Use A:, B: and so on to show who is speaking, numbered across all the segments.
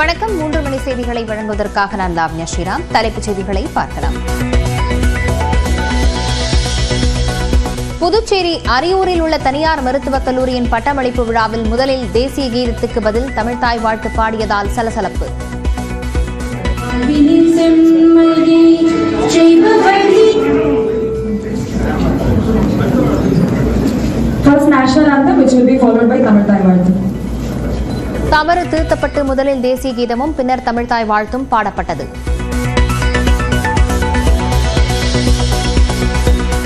A: வணக்கம். மூன்று மணி செய்திகளை வழங்குவதற்காக நான் லாவ்யா ஸ்ரீராம். தலைப்புச் செய்திகளை பார்க்கலாம். புதுச்சேரி அரியூரில் உள்ள தனியார் மருத்துவக் கல்லூரியின் பட்டமளிப்பு விழாவில் முதலில் தேசிய கீதத்துக்கு பதில் தமிழ்தாய் வாழ்த்து பாடியதால் சலசலப்பு.
B: First national anthem, which will be followed by Tamil
A: தவறு திருத்தப்பட்டு முதலில் தேசிய கீதமும் பின்னர் தமிழ்தாய் வாழ்த்தும் பாடப்பட்டது.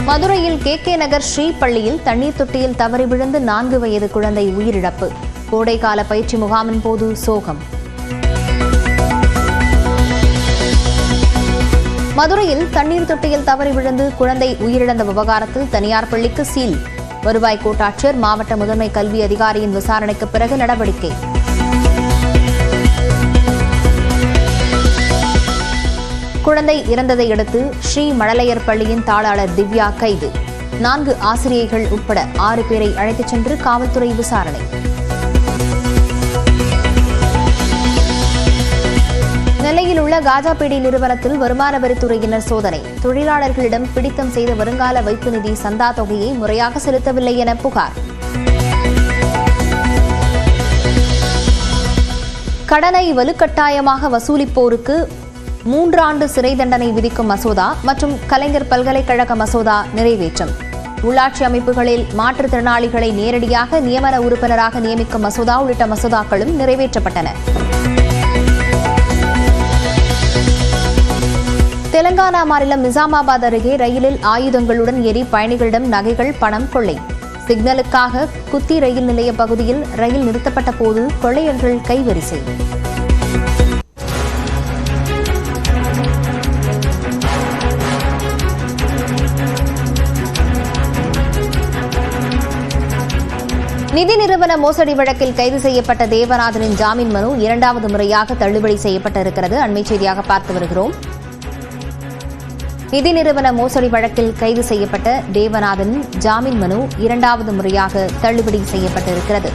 A: மதுரையில் கே கே நகர் ஸ்ரீ பள்ளியில் தண்ணீர் தொட்டியில் தவறி விழுந்து நான்கு வயது குழந்தை உயிரிழப்பு. கோடைக்கால பயிற்சி முகாமின் போது சோகம். மதுரையில் தண்ணீர் தொட்டியில் தவறி விழுந்து குழந்தை உயிரிழந்த விவகாரத்தில் தனியார் பள்ளிக்கு சீல். வருவாய் கோட்டாட்சியர் மாவட்ட முதன்மை கல்வி அதிகாரியின் விசாரணைக்கு பிறகு நடவடிக்கை. குழந்தை இறந்ததை அடுத்து ஸ்ரீ மழலையர் பள்ளியின் தாளாளர் திவ்யா கைது. நான்கு ஆசிரியைகள் உட்பட ஆறு பேரை அழைத்துச் சென்று காவல்துறை விசாரணை. நெல்லையில் உள்ள காஜாபேடி நிறுவனத்தில் வருமான வரித்துறையினர் சோதனை. தொழிலாளர்களிடம் பிடித்தம் செய்த வருங்கால வைப்பு நிதி சந்தா தொகையை முறையாக செலுத்தவில்லை என புகார். கடனை வலுக்கட்டாயமாக வசூலிப்போருக்கு மூன்றாண்டு சிறை தண்டனை விதிக்கும் மசோதா மற்றும் கலைஞர் பல்கலைக்கழக மசோதா நிறைவேற்றம். உள்ளாட்சி அமைப்புகளில் மாற்றுத்திறனாளிகளை நேரடியாக நியமன உறுப்பினராக நியமிக்கும் மசோதா உள்ளிட்ட மசோதாக்களும் நிறைவேற்றப்பட்டன. தெலங்கானா மாநிலம் நிசாமாபாத் அருகே ரயிலில் ஆயுதங்களுடன் ஏறி பயணிகளிடம் நகைகள் பணம் கொள்ளை. சிக்னலுக்காக குத்தி ரயில் நிலைய பகுதியில் ரயில் நிறுத்தப்பட்ட போது கொள்ளையர்கள் கைவரிசை. நிதி நிறுவன மோசடி வழக்கில் கைது செய்யப்பட்ட தேவநாதனின் ஜாமீன் மனு இரண்டாவது முறையாக தள்ளுபடி செய்யப்பட்டிருக்கிறது. அண்மை செய்தியாக பார்த்து வருகிறோம். நிதி நிறுவன மோசடி வழக்கில் கைது செய்யப்பட்ட தேவநாதனின் ஜாமீன் மனு இரண்டாவது முறையாக தள்ளுபடி செய்யப்பட்டிருக்கிறது.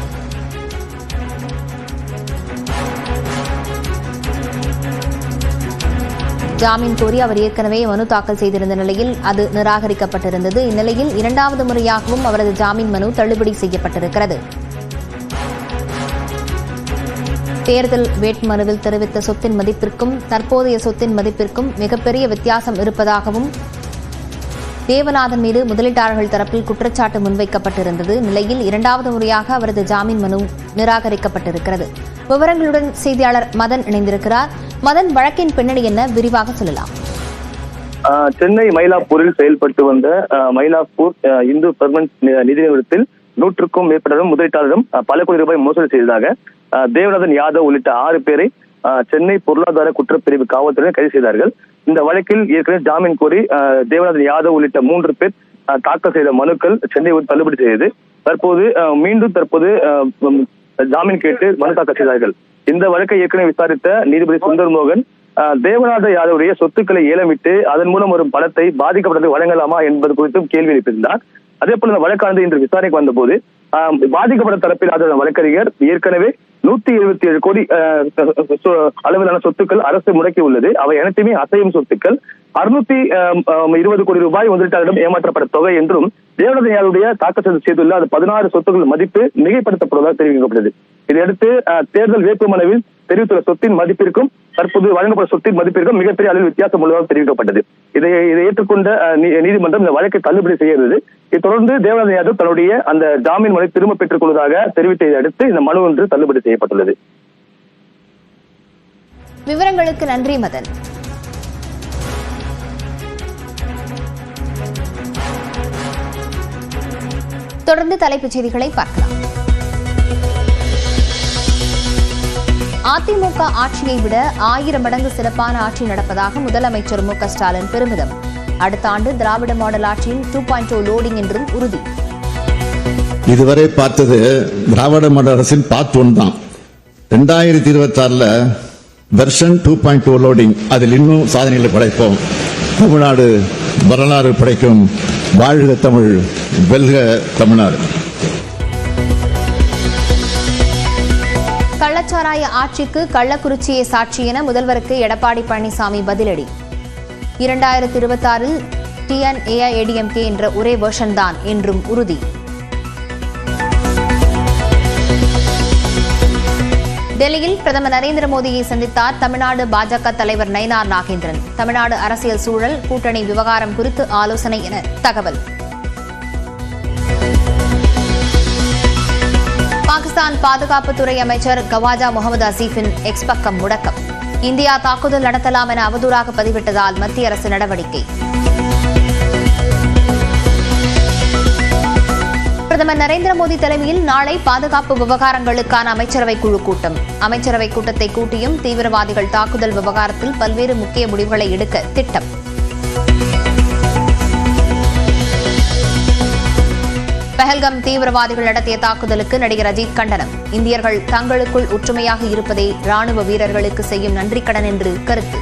A: ஜாமீன் கோரி அவர் ஏற்கனவே மனு தாக்கல் செய்திருந்த நிலையில் அது நிராகரிக்கப்பட்டிருந்தது. இந்நிலையில் இரண்டாவது முறையாகவும் அவரது ஜாமீன் மனு தள்ளுபடி செய்யப்பட்டிருக்கிறது. தேர்தல் வேட்புமனுவில் தெரிவித்த சொத்தின் மதிப்பிற்கும் தற்போதைய சொத்தின் மதிப்பிற்கும் மிகப்பெரிய வித்தியாசம் இருப்பதாகவும் தேவநாதன் மீது முதலீட்டாளர்கள் தரப்பில் குற்றச்சாட்டு முன்வைக்கப்பட்டிருந்தது. நிலையில் இரண்டாவது முறையாக அவரது ஜாமீன் மனு நிராகரிக்கப்பட்டிருக்கிறது. விவரங்களுடன் செய்தியாளர் மதன் இணைந்திருக்கிறார். மதன் வழக்கின் பின்னணி என்ன? விரிவாக சொல்லலாம்.
C: சென்னை மயிலாப்பூரில் செயல்பட்டு வந்த மயிலாப்பூர் இந்து பெர்மனன்ட் நிதி நிறுவனத்தில் நூற்றுக்கும் மேற்பட்டவரும் முதலீட்டாளரும் பல கோடி ரூபாய் மோசடி செய்ததாக தேவநாதன் யாதவ் உள்ளிட்ட ஆறு பேரை சென்னை பொருளாதார குற்றப்பிரிவு காவல்துறையினர் கைது செய்தார்கள். இந்த வழக்கில் ஏற்கனவே ஜாமீன் கோரி தேவநாதன் யாதவ் உள்ளிட்ட மூன்று பேர் தாக்கல் செய்த மனுக்கள் சென்னை தள்ளுபடி செய்தது. தற்போது மீண்டும் தற்போது ஜாமீன் கேட்டு மனு தாக்கல் செய்தார்கள். இந்த வழக்கை ஏற்கனவே விசாரித்த நீதிபதி சுந்தர் மோகன் தேவநாத யாதவுடைய சொத்துக்களை ஏலமிட்டு அதன் மூலம் வரும் பணத்தை பாதிக்கப்பட்டது வழங்கலாமா என்பது குறித்தும் கேள்வி எழுப்பியிருந்தார். அதே போல இந்த வழக்கானது இன்று விசாரணைக்கு வந்தபோது ஆஹ் பாதிக்கப்பட்ட தரப்பில் ஆஜரான வழக்கறிஞர் ஏற்கனவே நூத்தி எழுபத்தி ஏழு கோடி அளவிலான சொத்துக்கள் அரசு முடக்கி உள்ளது அவை அனைத்துமே அசையும் சொத்துக்கள். அறுநூத்தி இருபது கோடி ரூபாய் முதலீட்டாளரிடம் ஏமாற்றப்பட்ட தொகை என்றும் தேவநாதன் தாக்கத்தை செய்துள்ள அது பதினாறு சொத்துக்கள் மதிப்பு மிகைப்படுத்தப்படுவதாக தெரிவிக்கப்பட்டது. இதையடுத்து ஆஹ் தேர்தல் வேட்புமனுவில் தெரிவித்துள்ள சொத்தின் மதிப்பிற்கும் தற்போது வழங்கப்பட்ட சொத்தின் மதிப்பிற்கும் மிகப்பெரிய அளவில் வித்தியாசம் உள்ளதாக தெரிவிக்கப்பட்டது. இதை இதை ஏற்றுக்கொண்ட நீதிமன்றம் இந்த வழக்கை தள்ளுபடி செய்கிறது இதைத் தொடர்ந்து தேவநாதன் யாதவ் தன்னுடைய அந்த ஜாமீன் மனு திரும்ப பெற்றுக் கொள்வதாக தெரிவித்ததை அடுத்து இந்த மனு ஒன்று தள்ளுபடி செய்யப்பட்டுள்ளது.
A: விவரங்களுக்கு நன்றி மதன். தொடர்ந்து தலைப்புச் செய்திகளை பார்க்கலாம். அதிமுக ஆட்சியை விட ஆயிரம் மடங்கு சிறப்பான ஆட்சி நடப்பதாக முதலமைச்சர் மு ஸ்டாலின் பெருமிதம். அடுத்த ஆண்டு திராவிட மாடல் ஆட்சியின் டூ பாயிண்ட் லோடிங் என்றும் உறுதி.
D: இதுவரை பார்த்தது திராவிட மாடல் அரசின் பார்ட் ஒன் தான். ரெண்டாயிரத்தி இருபத்தி ஆறுல version two point two loading அதில் இன்னும் சாதனைகளை படைப்போம். தமிழ்நாடு வரலாறு படைக்கும் வாழ்க தமிழ். வெல்க தமிழ்நாடு.
A: கள்ளச்சாராய ஆட்சிக்கு கள்ளக்குறிச்சியை சாட்சி என முதல்வருக்கு எடப்பாடி பழனிசாமி பதிலடி. இரண்டாயிரத்தி இருபத்தாறில் டிஎன்ஏஐஏடிஎம்கே என்ற ஒரே வேர்ஷன் தான் என்றும் உறுதி. டெல்லியில் பிரதமர் நரேந்திர மோடியை சந்தித்தார் தமிழ்நாடு பாஜக தலைவர் நயினார் நாகேந்திரன். தமிழ்நாடு அரசியல் சூழல் கூட்டணி விவகாரம் குறித்து ஆலோசனை என தகவல். பாகிஸ்தான் பாதுகாப்புத்துறை அமைச்சர் கவாஜா முகமது அசீஃபின் எக்ஸ் பக்கம் முடக்கம். இந்தியா தாக்குதல் நடத்தலாம் என அவதூறாக பதிவிட்டதால் மத்திய அரசு நடவடிக்கை. பிரதமர் நரேந்திர மோடி தலைமையில் நாளை பாதுகாப்பு விவகாரங்களுக்கான அமைச்சரவை குழு கூட்டம். அமைச்சரவை கூட்டத்தை கூட்டியும் தீவிரவாதிகள் தாக்குதல் விவகாரத்தில் பல்வேறு முக்கிய முடிவுகளை எடுக்க திட்டம். பெஹல்கம் தீவிரவாதிகள் நடத்திய தாக்குதலுக்கு நடிகர் அஜித் கண்டனம். இந்தியர்கள் தங்களுக்குள் ஒற்றுமையாக இருப்பதே ராணுவ வீரர்களுக்கு செய்யும் நன்றிக்கடன் என்று கருத்து.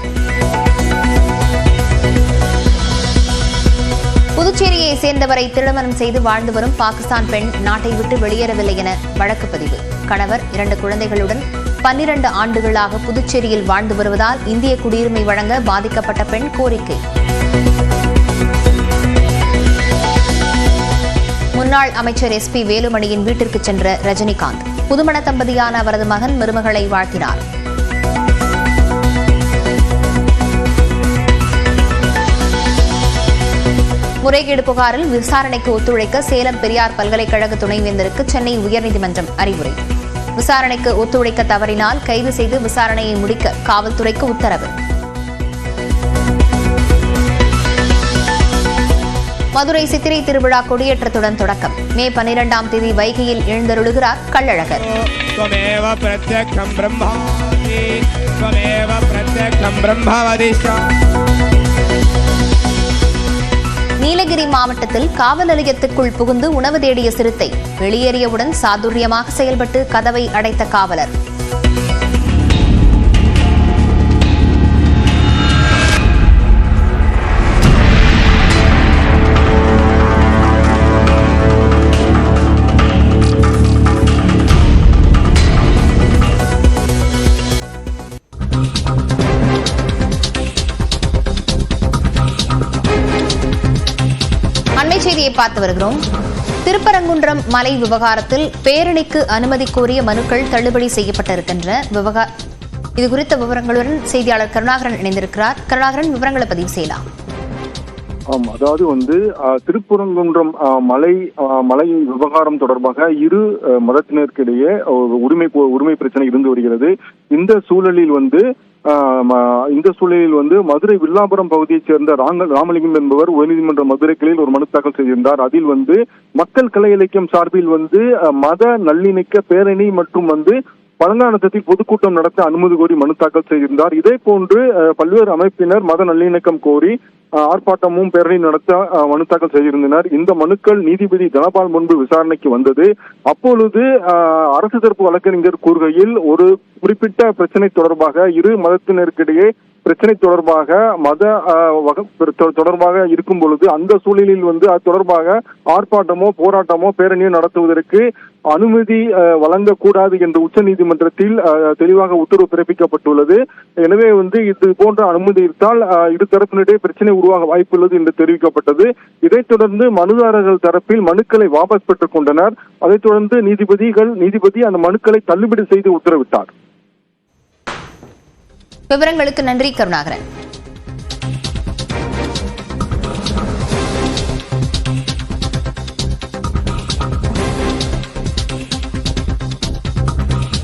A: புதுச்சேரியை சேர்ந்தவரை திருமணம் செய்து வாழ்ந்து வரும் பாகிஸ்தான் பெண் நாட்டை விட்டு வெளியேறவில்லை என வழக்கு பதிவு. கணவர் இரண்டு குழந்தைகளுடன் பன்னிரண்டு ஆண்டுகளாக புதுச்சேரியில் வாழ்ந்து வருவதால் இந்திய குடியுரிமை வழங்க பாதிக்கப்பட்ட பெண் கோரிக்கை. முன்னாள் அமைச்சர் எஸ் பி வேலுமணியின் வீட்டிற்கு சென்ற ரஜினிகாந்த். புதுமண தம்பதியான அவரது மகன் மருமகளை வாழ்த்தினார். முறைகேடு புகாரில் விசாரணைக்கு ஒத்துழைக்க சேலம் பெரியார் பல்கலைக்கழக துணைவேந்தருக்கு சென்னை உயர்நீதிமன்றம் அறிவுரை. விசாரணைக்கு ஒத்துழைக்க தவறினால் கைது செய்து விசாரணையை முடிக்க காவல்துறைக்கு உத்தரவு. மதுரை சித்திரை திருவிழா கொடியேற்றத்துடன் தொடக்கம். மே பனிரெண்டாம் தேதி வைகையில் எழுந்தருளுகிறார் கள்ளழகர். நீலகிரி மாவட்டத்தில் காவல் நிலையத்துக்குள் புகுந்து உணவு தேடிய சிறுத்தை வெளியேறியவுடன் சாதுரியமாக செயல்பட்டு கதவை அடைத்த காவலர். செய்தியை பார்த்து வருகிறோம். திருப்பரங்குன்றம் மலை விவகாரத்தில் பேரணிக்கு அனுமதி கோரிய மனுக்கள் தள்ளுபடி செய்யப்பட்டிருக்கின்ற விவகார இது குறித்த விவரங்களுடன் செய்தியாளர் கருணாகரன் இணைந்திருக்கிறார். கருணாகரன் விவரங்களை பதிவு செய்யலாம்.
E: ஆம் அதாவது வந்து திருப்புறங்குன்றம் திருப்பரங்குன்றம் மலை அஹ், மலை விவகாரம் தொடர்பாக இரு அஹ், மதத்தினருக்கிடையே உரிமை உரிமை பிரச்சனை இருந்து வருகிறது. இந்த சூழலில் வந்து இந்த சூழலில் வந்து மதுரை வில்லாபுரம் பகுதியைச் சேர்ந்த ராங்க ராமலிங்கம் என்பவர் உயர்நீதிமன்ற மதுரை கிளையில் ஒரு மனு தாக்கல் செய்திருந்தார். அதில் வந்து மக்கள் கலை இலக்கியம் சார்பில் வந்து மத நல்லிணக்க பேரணி மற்றும் வந்து பழங்கானத்தில் பொதுக்கூட்டம் நடத்த அனுமதி கோரி மனு தாக்கல் செய்திருந்தார். இதே போன்று பல்வேறு அமைப்பினர் மத நல்லிணக்கம் கோரி ஆர்ப்பாட்டமும் பேரணி நடத்த மனு தாக்கல் செய்திருந்தனர். இந்த மனுக்கள் நீதிபதி தனபால் முன்பு விசாரணைக்கு வந்தது. அப்பொழுது அரசு தரப்பு வழக்கறிஞர் கூறுகையில் ஒரு குறிப்பிட்ட பிரச்சனை தொடர்பாக இரு மதத்தினருக்கிடையே பிரச்சனை தொடர்பாக மத வக- தொடர்பாக இருக்கும் பொழுது அந்த சூழலில் வந்து அது தொடர்பாக ஆர்ப்பாட்டமோ போராட்டமோ பேரணியோ நடத்துவதற்கு அனுமதி வழங்கக்கூடாது என்று உச்சநீதிமன்றத்தில் நீதிமன்றத்தில் தெளிவாக உத்தரவு பிறப்பிக்கப்பட்டுள்ளது. எனவே வந்து இது போன்ற அனுமதி இருந்தால் இரு தரப்பினிடையே பிரச்சனை உருவாக வாய்ப்புள்ளது என்று தெரிவிக்கப்பட்டது. இதைத் தொடர்ந்து மனுதாரர்கள் தரப்பில் மனுக்களை வாபஸ் பெற்றுக் கொண்டனர். அதைத் தொடர்ந்து நீதிபதிகள் நீதிபதி அந்த மனுக்களை தள்ளுபடி செய்து உத்தரவிட்டார்.
A: விவரங்களுக்கு நன்றி கருணாகரன்.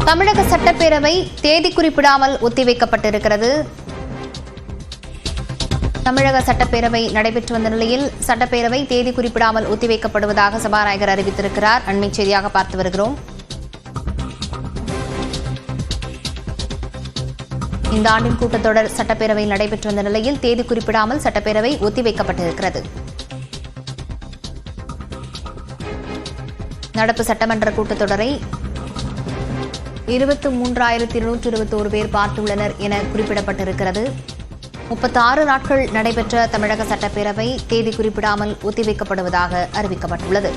A: தமிழக சட்டப்பேரவை தேதி குறிப்பிடாமல் ஒத்திவைக்கப்பட்டிருக்கிறது. தமிழக சட்டப்பேரவை நடைபெற்று வந்த நிலையில் சட்டப்பேரவை தேதி குறிப்பிடாமல் ஒத்திவைக்கப்படுவதாக சபாநாயகர் அறிவித்திருக்கிறார். அண்மை செய்தியாக பார்த்து வருகிறோம். இந்த ஆண்டின் கூட்டத்தொடர் சட்டப்பேரவையில் நடைபெற்று வந்த நிலையில் தேதி குறிப்பிடாமல் சட்டப்பேரவை ஒத்திவைக்கப்பட்டிருக்கிறது. நடப்பு சட்டமன்ற கூட்டத்தொடரை இருபத்தி மூன்றாயிரத்தி இருநூற்றி இருபத்தோரு பேர் பார்த்துள்ளனர் என குறிப்பிடப்பட்டிருக்கிறது. முப்பத்தாறு நாட்கள் நடைபெற்ற தமிழக சட்டப்பேரவை தேதி குறிப்பிடாமல் ஒத்திவைக்கப்படுவதாக அறிவிக்கப்பட்டுள்ளது.